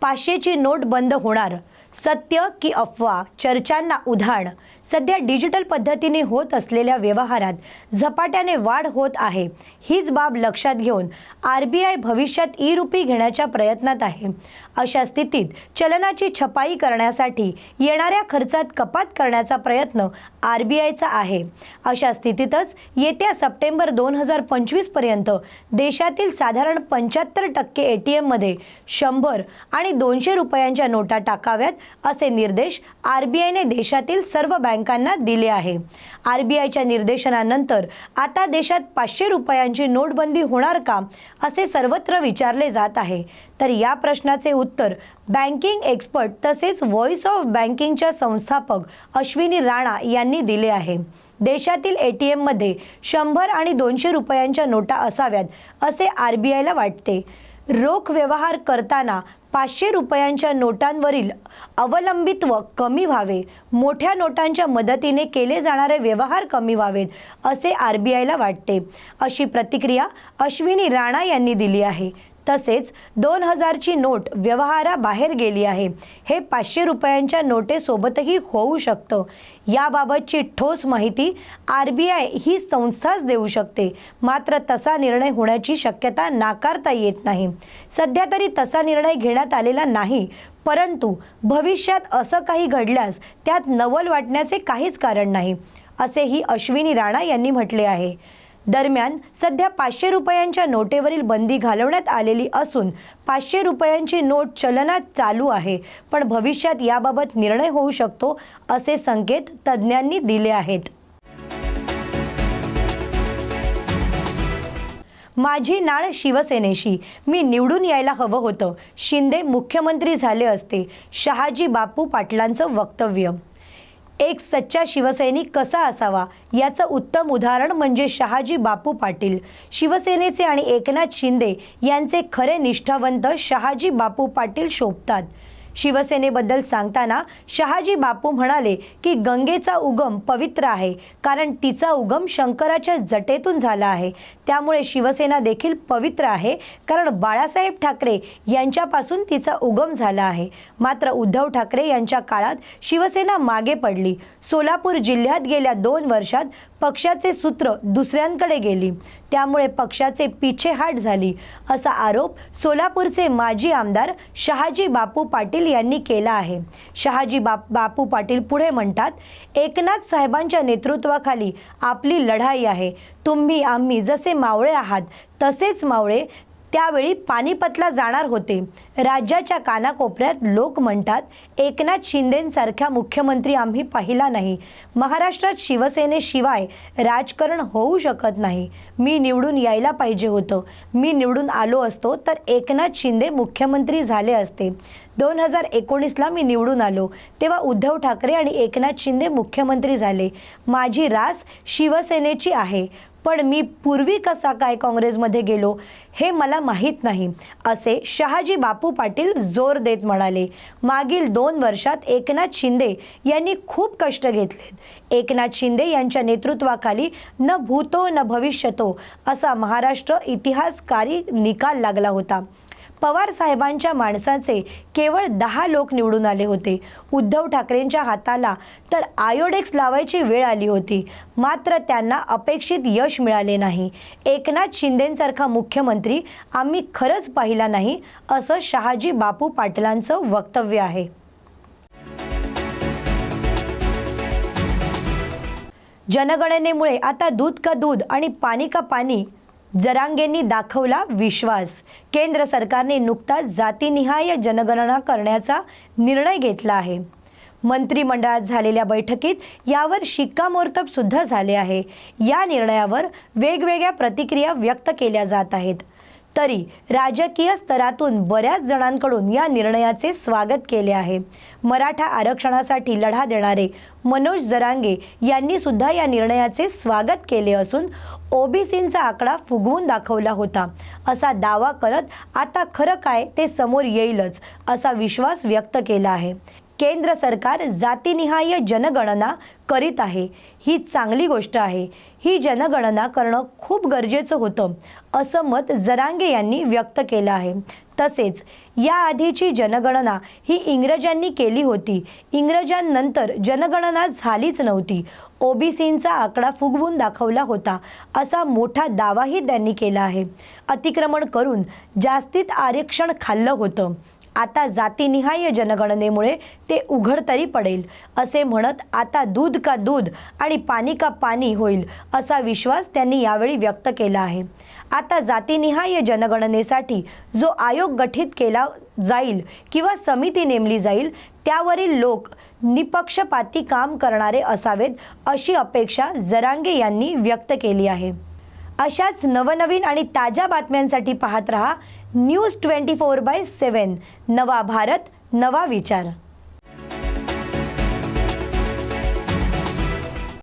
पाचशेची नोट बंद होणार. सत्य की अफवा? चर्चांना उधाण. सध्या डिजिटल पद्धतीने होत असलेल्या व्यवहारात झपाट्याने वाढ होत आहे. हीच बाब लक्षात घेऊन आर बी आय भविष्यात ई रुपी घेण्याच्या प्रयत्नात आहे. अशा स्थितीत चलनाची छपाई करण्यासाठी येणाऱ्या खर्चात कपात करण्याचा प्रयत्न आर बी आयचा आहे. अशा स्थितीतच येत्या सप्टेंबर दोन हजार पंचवीसपर्यंत देशातील साधारण पंच्याहत्तर टक्के ए टी एममध्ये शंभर आणि दोनशे रुपयांच्या नोटा टाकाव्यात असे निर्देश आर बी आयने देशातील सर्व बँक बँकांना दिले आहे. आर बी आयच्या निर्देशनानंतर आता देशात पाचशे रुपयांची नोटबंदी होणार का असे सर्वत्र विचारले जात आहे. तर या प्रश्नाचे उत्तर बँकिंग एक्सपर्ट तसेच व्हॉइस ऑफ बँकिंगच्या संस्थापक अश्विनी राणा यांनी दिले आहे. देशातील ए टी एममध्ये शंभर आणि दोनशे रुपयांच्या नोटा असाव्यात असे आर बी आयला वाटते. रोख व्यवहार करताना पाचशे रुपयांच्या नोटांवरील अवलंबित्व कमी व्हावे. मोठ्या नोटांच्या मदतीने केले जाणारे व्यवहार कमी व्हावेत असे आर बी आयला वाटते. अशी प्रतिक्रिया अश्विनी राणा यांनी दिली आहे. तसेच दोन हजारची नोट व्यवहाराबाहेर गेली आहे. हे पाचशे रुपयांच्या नोटेसोबतही होऊ शकतं. याबाबतची ठोस माहिती आर बी आय ही संस्थाच देऊ शकते. मात्र तसा निर्णय होण्याची शक्यता नाकारता येत नाही. सध्या तरी तसा निर्णय घेण्यात आलेला नाही. परंतु भविष्यात असं काही घडल्यास त्यात नवल वाटण्याचे काहीच कारण नाही असेही अश्विनी राणा यांनी म्हटले आहे. दरम्यान सध्या पाचशे रुपयांच्या नोटेवरील बंदी घालवण्यात आलेली असून पाचशे रुपयांची नोट चलनात चालू आहे. पण भविष्यात याबाबत निर्णय होऊ शकतो असे संकेत तज्ज्ञांनी दिले आहेत. माझी नाळ शिवसेनेशी. मी निवडून यायला हवं होतं. शिंदे मुख्यमंत्री झाले असते. शहाजी बापू पाटलांचं वक्तव्य एक सच्चा शिवसैनिक कसा असावा? याचं उत्तम उदाहरण म्हणजे शहाजी बापू पाटील. शिवसेनेचे आणि एकनाथ शिंदे यांचे खरे निष्ठावंत शहाजी बापू पाटील शोभतात. शिवसेनेबद्दल सांगताना शहाजी बापू म्हणाले की गंगेचा उगम पवित्र आहे कारण तिचा उगम शंकराच्या जटेतून झाला आहे. त्यामुळे शिवसेना देखील पवित्र आहे कारण बाळासाहेब ठाकरे यांच्यापासून तिचा उगम झाला आहे. मात्र उद्धव ठाकरे यांच्या काळात शिवसेना मागे पडली. सोलापूर जिल्ह्यात गेल्या दोन वर्षात पक्षाचे सूत्र दुसऱ्यांकडे गेली. त्यामुळे पक्षाचे पिछेहाट झाली. असा आरोप सोलापूरचे माजी आमदार शहाजी बापू पाटील यांनी केला आहे. शहाजी बाप बापू पाटील पुढे म्हणतात एकनाथ साहेबांच्या नेतृत्वाखाली आपली लढाई आहे. तुम्ही आम्ही जसे मावळे आहात तसेच मावळे त्यावेळी पानिपतला जाणार होते. राज्याच्या कानाकोपऱ्यात लोक म्हणतात एकनाथ शिंदेंसारख्या मुख्यमंत्री आम्ही पाहिला नाही. महाराष्ट्रात शिवसेनेशिवाय राजकारण होऊ शकत नाही. मी निवडून यायला पाहिजे होतं. मी निवडून आलो असतो तर एकनाथ शिंदे मुख्यमंत्री झाले असते. दोन हजार एकोणीसला मी निवडून आलो. तेव्हा उद्धव ठाकरे आणि एकनाथ शिंदे मुख्यमंत्री झाले. माझी रास शिवसेनेची आहे. पण मी पूर्वी कसा काय काँग्रेसमध्ये गेलो हे मला माहीत नाही असे शहाजी बापू पाटील जोर देत म्हणाले. मागील दोन वर्षात एकनाथ शिंदे यांनी खूप कष्ट घेतलेत एकनाथ शिंदे यांच्या नेतृत्वाखाली न भूतो न भविष्यतो असा महाराष्ट्र इतिहासकारी निकाल लागला होता. पवार साहेबांच्या माणसाचे केवळ दहा लोक निवडून आले होते. उद्धव ठाकरेंच्या हाताला तर आयोडेक्स लावायची वेळ आली होती. मात्र त्यांना अपेक्षित यश मिळाले नाही. एकनाथ शिंदेंसारखा मुख्यमंत्री आम्ही खरंच पाहिला नाही असं शहाजी बापू पाटलांचं वक्तव्य आहे. जनगणनेमुळे आता दूध का दूध आणि पाणी का पाणी जरांगेंनी दाखवला विश्वास. केंद्र सरकारने नुकताच जातीनिहाय जनगणना करण्याचा निर्णय घेतला आहे. मंत्रिमंडळात झालेल्या बैठकीत यावर शिक्कामोर्तब सुद्धा झाले आहे. या निर्णयावर वेगवेगळ्या प्रतिक्रिया व्यक्त केल्या जात आहेत. तरी राजकीय स्तरातून बऱ्याच जणांकडून या निर्णयाचे स्वागत केले आहे. मराठा आरक्षणासाठी लढा देणारे मनोज जरांगे यांनी सुद्धा या निर्णयाचे स्वागत केले असून ओबीसींचा आकडा फुगवून दाखवला होता. असा दावा करत आता खरं काय ते समोर येईलच असा विश्वास व्यक्त केला आहे. केंद्र सरकार जातीनिहाय जनगणना करीत आहे. ही चांगली गोष्ट आहे. ही जनगणना करणं खूप गरजेचं होतं. असं मत जरांगे यांनी व्यक्त केलं आहे. तसेच याआधीची जनगणना ही इंग्रजांनी केली होती. इंग्रजांनंतर जनगणना झालीच नव्हती. ओबीसींचा आकडा फुगवून दाखवला होता असा मोठा दावाही त्यांनी केला आहे. अतिक्रमण करून जास्तीत आरक्षण खाल्लं होतं. आता जातीनिहाय जनगणनेमुळे ते उघड तरी पडेल असे म्हणत आता दूध का दूध आणि पाणी का पाणी होईल असा विश्वास त्यांनी यावेळी व्यक्त केला आहे. आता जातीनिहाय जनगणनेसाठी जो आयोग गठीत केला जाईल किंवा समिती नेमली जाईल त्यावरील लोक निपक्षपाती काम करणारे असावेत अशी अपेक्षा जरांगे यांनी व्यक्त केली आहे. अशाच नवनवीन आणि ताज्या बातम्यांसाठी पाहत रहा news twenty four by seven नवा भारत नवा विचार.